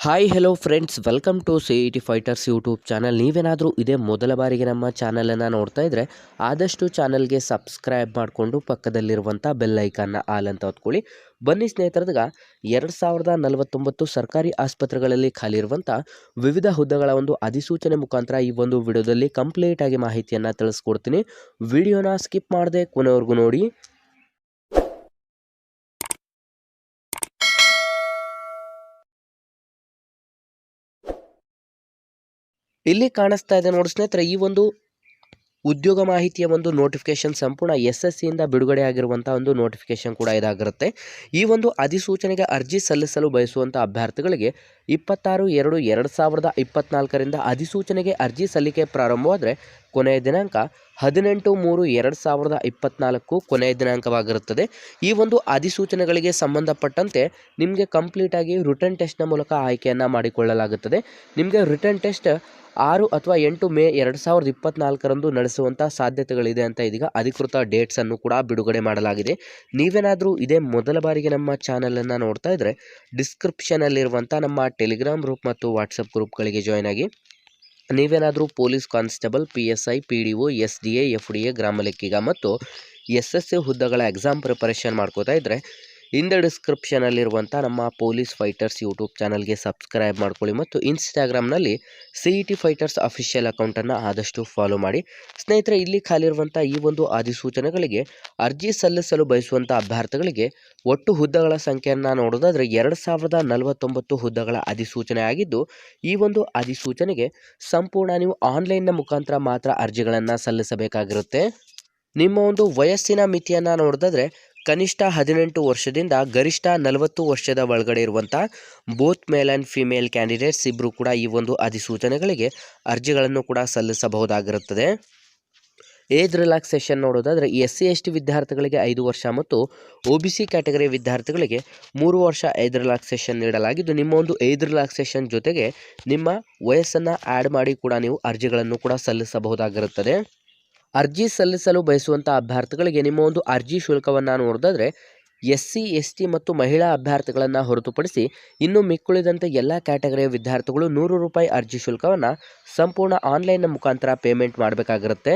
Hi hello friends welcome to C E T fighters YouTube channel ನೀವೇನಾದರೂ ಇದೇ ಮೊದಲ ಬಾರಿಗೆ ನಮ್ಮ ಚಾನಲನ್ನು ನೋಡ್ತಾ ಇದ್ದರೆ ಆದಷ್ಟು ಚಾನಲ್ಗೆ ಸಬ್ಸ್ಕ್ರೈಬ್ ಮಾಡಿಕೊಂಡು ಪಕ್ಕದಲ್ಲಿರುವಂಥ ಬೆಲ್ ಐಕಾನ್ನ ಆಲ್ ಅಂತ ಹೊತ್ಕೊಳ್ಳಿ. ಬನ್ನಿ ಸ್ನೇಹಿತರದಾಗ, ಎರಡು ಸಾವಿರದ ನಲವತ್ತೊಂಬತ್ತು ಸರ್ಕಾರಿ ಆಸ್ಪತ್ರೆಗಳಲ್ಲಿ ಖಾಲಿ ಇರುವಂಥ ವಿವಿಧ ಹುದ್ದೆಗಳ ಒಂದು ಅಧಿಸೂಚನೆ ಮುಖಾಂತರ ಈ ಒಂದು ವಿಡಿಯೋದಲ್ಲಿ ಕಂಪ್ಲೀಟಾಗಿ ಮಾಹಿತಿಯನ್ನು ತಿಳಿಸ್ಕೊಡ್ತೀನಿ. ವಿಡಿಯೋನ ಸ್ಕಿಪ್ ಮಾಡದೆ ಕೊನೆವರೆಗೂ ನೋಡಿ. ಇಲ್ಲಿ ಕಾಣಿಸ್ತಾ ಇದೆ ನೋಡಿ ಸ್ನೇಹಿತರೆ, ಈ ಒಂದು ಉದ್ಯೋಗ ಮಾಹಿತಿಯ ಒಂದು ನೋಟಿಫಿಕೇಶನ್ ಸಂಪೂರ್ಣ ಎಸ್ ಎಸ್ ಸಿಯಿಂದ ಬಿಡುಗಡೆ ಆಗಿರುವಂಥ ಒಂದು ನೋಟಿಫಿಕೇಶನ್ ಕೂಡ ಇದಾಗಿರುತ್ತೆ. ಈ ಒಂದು ಅಧಿಸೂಚನೆಗೆ ಅರ್ಜಿ ಸಲ್ಲಿಸಲು ಬಯಸುವಂಥ ಅಭ್ಯರ್ಥಿಗಳಿಗೆ ಇಪ್ಪತ್ತಾರು ಎರಡು ಎರಡು ಸಾವಿರದ ಇಪ್ಪತ್ನಾಲ್ಕರಿಂದ ಅಧಿಸೂಚನೆಗೆ ಅರ್ಜಿ ಸಲ್ಲಿಕೆ ಪ್ರಾರಂಭವಾದರೆ ಕೊನೆಯ ದಿನಾಂಕ ಹದಿನೆಂಟು ಮೂರು ಎರಡು ಸಾವಿರದ ಇಪ್ಪತ್ನಾಲ್ಕು ಕೊನೆಯ ದಿನಾಂಕವಾಗಿರುತ್ತದೆ. ಈ ಒಂದು ಅಧಿಸೂಚನೆಗಳಿಗೆ ಸಂಬಂಧಪಟ್ಟಂತೆ ನಿಮಗೆ ಕಂಪ್ಲೀಟಾಗಿ ರಿಟರ್ನ್ ಟೆಸ್ಟ್ನ ಮೂಲಕ ಆಯ್ಕೆಯನ್ನು ಮಾಡಿಕೊಳ್ಳಲಾಗುತ್ತದೆ. ನಿಮಗೆ ರಿಟರ್ನ್ ಟೆಸ್ಟ್ ಆರು ಅಥವಾ ಎಂಟು ಮೇ ಎರಡು ಸಾವಿರದ ಇಪ್ಪತ್ನಾಲ್ಕರಂದು ನಡೆಸುವಂಥ ಸಾಧ್ಯತೆಗಳಿದೆ ಅಂತ ಇದೀಗ ಅಧಿಕೃತ ಡೇಟ್ಸನ್ನು ಕೂಡ ಬಿಡುಗಡೆ ಮಾಡಲಾಗಿದೆ. ನೀವೇನಾದರೂ ಇದೇ ಮೊದಲ ಬಾರಿಗೆ ನಮ್ಮ ಚಾನಲನ್ನು ನೋಡ್ತಾ ಇದ್ದರೆ ಡಿಸ್ಕ್ರಿಪ್ಷನಲ್ಲಿರುವಂಥ ನಮ್ಮ ಟೆಲಿಗ್ರಾಮ್ ಗ್ರೂಪ್ ಮತ್ತು ವಾಟ್ಸಪ್ ಗ್ರೂಪ್ಗಳಿಗೆ ಜಾಯ್ನ್ ಆಗಿ. ನೀವೇನಾದರೂ police constable, P S I, P D O, S D A, F D A, ಗ್ರಾಮ ಲೆಕ್ಕಿಗ ಮತ್ತು ಎಸ್ ಎಸ್ ಎ ಹುದ್ದೆಗಳ ಎಕ್ಸಾಮ್ ಪ್ರಿಪರೇಷನ್ ಮಾಡ್ಕೋತಾ ಇದ್ದರೆ ಇಂದ ಡಿಸ್ಕ್ರಿಪ್ಷನಲ್ಲಿರುವಂಥ ನಮ್ಮ ಪೊಲೀಸ್ ಫೈಟರ್ಸ್ ಯೂಟ್ಯೂಬ್ ಚಾನಲ್ಗೆ ಸಬ್ಸ್ಕ್ರೈಬ್ ಮಾಡ್ಕೊಳ್ಳಿ ಮತ್ತು ಇನ್ಸ್ಟಾಗ್ರಾಮ್ನಲ್ಲಿ C E T fighters official ಅಕೌಂಟನ್ನು ಆದಷ್ಟು ಫಾಲೋ ಮಾಡಿ. ಸ್ನೇಹಿತರೆ, ಇಲ್ಲಿ ಖಾಲಿರುವಂಥ ಈ ಒಂದು ಅಧಿಸೂಚನೆಗಳಿಗೆ, ಅರ್ಜಿ ಸಲ್ಲಿಸಲು ಬಯಸುವಂಥ ಅಭ್ಯರ್ಥಿಗಳಿಗೆ ಒಟ್ಟು ಹುದ್ದೆಗಳ ಸಂಖ್ಯೆಯನ್ನು ನೋಡೋದಾದರೆ ಎರಡು ಸಾವಿರದ ನಲವತ್ತೊಂಬತ್ತು ಹುದ್ದೆಗಳ ಅಧಿಸೂಚನೆ ಆಗಿದ್ದು, ಈ ಒಂದು ಅಧಿಸೂಚನೆಗೆ ಸಂಪೂರ್ಣ ನೀವು ಆನ್ಲೈನ್ನ ಮುಖಾಂತರ ಮಾತ್ರ ಅರ್ಜಿಗಳನ್ನು ಸಲ್ಲಿಸಬೇಕಾಗಿರುತ್ತೆ. ನಿಮ್ಮ ಒಂದು ವಯಸ್ಸಿನ ಮಿತಿಯನ್ನು ನೋಡೋದಾದರೆ ಕನಿಷ್ಠ ಹದಿನೆಂಟು ವರ್ಷದಿಂದ ಗರಿಷ್ಠ ನಲವತ್ತು ವರ್ಷದ ಒಳಗಡೆ ಇರುವಂಥ both male and female candidates ಇಬ್ಬರು ಕೂಡ ಈ ಒಂದು ಅಧಿಸೂಚನೆಗಳಿಗೆ ಅರ್ಜಿಗಳನ್ನು ಕೂಡ ಸಲ್ಲಿಸಬಹುದಾಗಿರುತ್ತದೆ. ಏಜ್ ರಿಲ್ಯಾಕ್ಸೇಷನ್ ನೋಡೋದಾದರೆ ಎಸ್ ಸಿ ಎಸ್ ಟಿ ವಿದ್ಯಾರ್ಥಿಗಳಿಗೆ ಐದು ವರ್ಷ ಮತ್ತು ಒ ಬಿ ಸಿ ಕ್ಯಾಟಗರಿ ವಿದ್ಯಾರ್ಥಿಗಳಿಗೆ ಮೂರು ವರ್ಷ ಏಜ್ ರಿಲ್ಯಾಕ್ಸೇಷನ್ ನೀಡಲಾಗಿದ್ದು, ನಿಮ್ಮ ಒಂದು ಏಜ್ ರಿಲ್ಯಾಕ್ಸೇಷನ್ ಜೊತೆಗೆ ನಿಮ್ಮ ವಯಸ್ಸನ್ನು ಆ್ಯಡ್ ಮಾಡಿ ಕೂಡ ನೀವು ಅರ್ಜಿಗಳನ್ನು ಕೂಡ ಸಲ್ಲಿಸಬಹುದಾಗಿರುತ್ತದೆ. ಅರ್ಜಿ ಸಲ್ಲಿಸಲು ಬಯಸುವಂಥ ಅಭ್ಯರ್ಥಿಗಳಿಗೆ ನಿಮ್ಮ ಒಂದು ಅರ್ಜಿ ಶುಲ್ಕವನ್ನು ನೋಡಿದ್ರೆ ಎಸ್ ಸಿ ಎಸ್ ಟಿ ಮತ್ತು ಮಹಿಳಾ ಅಭ್ಯರ್ಥಿಗಳನ್ನು ಹೊರತುಪಡಿಸಿ ಇನ್ನು ಮಿಕ್ಕುಳಿದಂತೆ ಎಲ್ಲ ಕ್ಯಾಟಗರಿಯ ವಿದ್ಯಾರ್ಥಿಗಳು ನೂರು ರೂಪಾಯಿ ಅರ್ಜಿ ಶುಲ್ಕವನ್ನು ಸಂಪೂರ್ಣ ಆನ್ಲೈನ್ನ ಮುಖಾಂತರ ಪೇಮೆಂಟ್ ಮಾಡಬೇಕಾಗಿರುತ್ತೆ.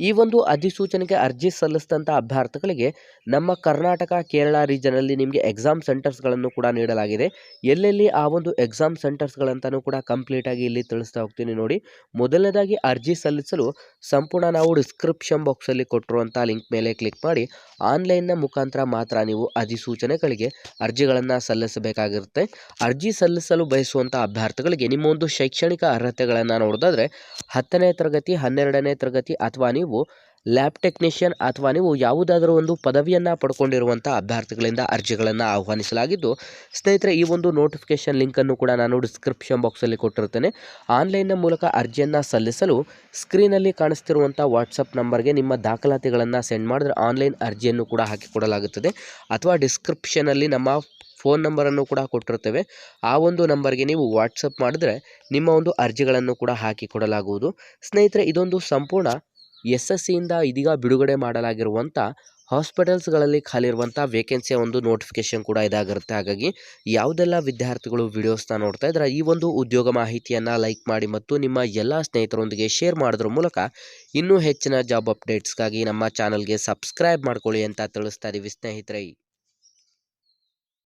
ಈ ಒಂದು ಅಧಿಸೂಚನೆಗೆ ಅರ್ಜಿ ಸಲ್ಲಿಸಿದಂಥ ಅಭ್ಯರ್ಥಿಗಳಿಗೆ ನಮ್ಮ ಕರ್ನಾಟಕ, ಕೇರಳ ರೀಜನಲ್ಲಿ ನಿಮಗೆ ಎಕ್ಸಾಮ್ ಸೆಂಟರ್ಸ್ಗಳನ್ನು ಕೂಡ ನೀಡಲಾಗಿದೆ. ಎಲ್ಲೆಲ್ಲಿ ಆ ಒಂದು ಎಕ್ಸಾಮ್ ಸೆಂಟರ್ಸ್ಗಳಂತಲೂ ಕೂಡ ಕಂಪ್ಲೀಟಾಗಿ ಇಲ್ಲಿ ತಿಳಿಸ್ತಾ ಹೋಗ್ತೀನಿ ನೋಡಿ. ಮೊದಲನೇದಾಗಿ ಅರ್ಜಿ ಸಲ್ಲಿಸಲು ಸಂಪೂರ್ಣ ನಾವು ಡಿಸ್ಕ್ರಿಪ್ಷನ್ ಬಾಕ್ಸಲ್ಲಿ ಕೊಟ್ಟಿರುವಂಥ ಲಿಂಕ್ ಮೇಲೆ ಕ್ಲಿಕ್ ಮಾಡಿ ಆನ್ಲೈನ್ನ ಮುಖಾಂತರ ಮಾತ್ರ ನೀವು ಅಧಿಸೂಚನೆಗಳಿಗೆ ಅರ್ಜಿಗಳನ್ನು ಸಲ್ಲಿಸಬೇಕಾಗಿರುತ್ತೆ. ಅರ್ಜಿ ಸಲ್ಲಿಸಲು ಬಯಸುವಂಥ ಅಭ್ಯರ್ಥಿಗಳಿಗೆ ನಿಮ್ಮ ಒಂದು ಶೈಕ್ಷಣಿಕ ಅರ್ಹತೆಗಳನ್ನು ನೋಡೋದಾದರೆ ಹತ್ತನೇ ತರಗತಿ, ಹನ್ನೆರಡನೇ ತರಗತಿ ಅಥವಾ ಲ್ಯಾಬ್ ಟೆಕ್ನಿಷಿಯನ್ ಅಥವಾ ನೀವು ಯಾವುದಾದರೂ ಒಂದು ಪದವಿಯನ್ನು ಪಡ್ಕೊಂಡಿರುವಂಥ ಅಭ್ಯರ್ಥಿಗಳಿಂದ ಅರ್ಜಿಗಳನ್ನು ಆಹ್ವಾನಿಸಲಾಗಿದ್ದು, ಸ್ನೇಹಿತರೆ, ಈ ಒಂದು ನೋಟಿಫಿಕೇಷನ್ ಲಿಂಕನ್ನು ಕೂಡ ನಾನು ಡಿಸ್ಕ್ರಿಪ್ಷನ್ ಬಾಕ್ಸಲ್ಲಿ ಕೊಟ್ಟಿರ್ತೇನೆ ಆನ್ಲೈನ್ನ ಮೂಲಕ ಅರ್ಜಿಯನ್ನು ಸಲ್ಲಿಸಲು ಸ್ಕ್ರೀನಲ್ಲಿ ಕಾಣಿಸ್ತಿರುವಂಥ ವಾಟ್ಸಪ್ ನಂಬರ್ಗೆ ನಿಮ್ಮ ದಾಖಲಾತಿಗಳನ್ನು ಸೆಂಡ್ ಮಾಡಿದ್ರೆ ಆನ್ಲೈನ್ ಅರ್ಜಿಯನ್ನು ಕೂಡ ಹಾಕಿಕೊಡಲಾಗುತ್ತದೆ. ಅಥವಾ ಡಿಸ್ಕ್ರಿಪ್ಷನಲ್ಲಿ ನಮ್ಮ ಫೋನ್ ನಂಬರನ್ನು ಕೂಡ ಕೊಟ್ಟಿರ್ತೇವೆ ಆ ಒಂದು ನಂಬರ್ಗೆ ನೀವು ವಾಟ್ಸಪ್ ಮಾಡಿದ್ರೆ ನಿಮ್ಮ ಒಂದು ಅರ್ಜಿಗಳನ್ನು ಕೂಡ ಹಾಕಿಕೊಡಲಾಗುವುದು. ಸ್ನೇಹಿತರೆ, ಇದೊಂದು ಸಂಪೂರ್ಣ ಎಸ್ ಎಸ್ ಸಿಯಿಂದ ಇದೀಗ ಬಿಡುಗಡೆ ಮಾಡಲಾಗಿರುವಂಥ ಹಾಸ್ಪಿಟಲ್ಸ್ಗಳಲ್ಲಿ ಖಾಲಿ ಇರುವಂಥ ವೇಕೆನ್ಸಿಯ ಒಂದು ನೋಟಿಫಿಕೇಶನ್ ಕೂಡ ಇದಾಗಿರುತ್ತೆ. ಹಾಗಾಗಿ ಯಾವುದೆಲ್ಲ ವಿದ್ಯಾರ್ಥಿಗಳು ವಿಡಿಯೋಸ್ನ ನೋಡ್ತಾ ಇದ್ದಾರೆ ಈ ಒಂದು ಉದ್ಯೋಗ ಮಾಹಿತಿಯನ್ನು ಲೈಕ್ ಮಾಡಿ ಮತ್ತು ನಿಮ್ಮ ಎಲ್ಲ ಸ್ನೇಹಿತರೊಂದಿಗೆ ಶೇರ್ ಮಾಡೋದ್ರ ಮೂಲಕ ಇನ್ನೂ ಹೆಚ್ಚಿನ ಜಾಬ್ ಅಪ್ಡೇಟ್ಸ್ಗಾಗಿ ನಮ್ಮ ಚಾನಲ್ಗೆ ಸಬ್ಸ್ಕ್ರೈಬ್ ಮಾಡ್ಕೊಳ್ಳಿ ಅಂತ ತಿಳಿಸ್ತಾ ಇದ್ದೀವಿ ಸ್ನೇಹಿತರೆ.